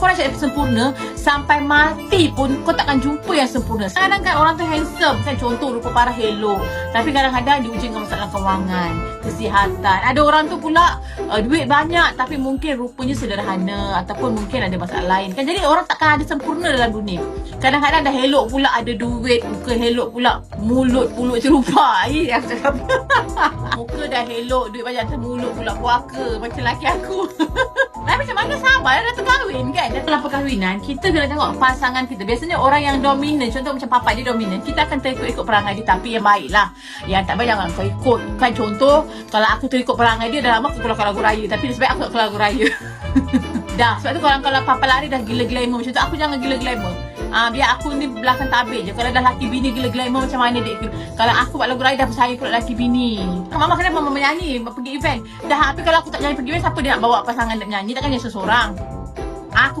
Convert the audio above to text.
Kau nak cari sempurna Sampai mati pun Kau takkan jumpa yang sempurna. Kadang kan orang tu handsome Kan? Contoh rupa parah hello. Tapi kadang-kadang diuji dengan masalah kewangan Kesihatan. Ada orang tu pula uh, Duit banyak Tapi mungkin rupanya sederhana Ataupun mungkin ada masalah lain. Kan? Jadi orang takkan ada sempurna dalam dunia. Kadang-kadang dah elok pula ada duit Muka elok pula Mulut pulut cerupa Eh aku cakap. Muka dah elok Duit banyak atas mulut pula puaka. Macam laki aku. Tapi sabar dah terkahwin kan? Dalam perkahwinan Kita kena tengok pasangan kita. Biasanya orang yang dominan Contoh macam papa dia dominan Kita akan terikut-ikut perangai dia. Tapi yang baik lah. Yang tak baik jangan kau ikut. Kan contoh Kalau aku terikut perangai dia Dah lama aku keluar lagu raya. Tapi baik aku tak keluar lagu raya. Dah sebab tu kalau kalau papa lari dah gila glamour macam tu Aku jangan gila glamour Ah biar aku ni belakang tabik je. Kalau dah laki bini gila glamour macam mana dek? Kalau aku buat lagu raya dah percaya pula laki bini. Mama kenapa mama menyanyi pergi event? Dah tapi kalau aku tak nyanyi pergi event siapa dia nak bawa pasangan nak menyanyi? Takkan dia seseorang. Aku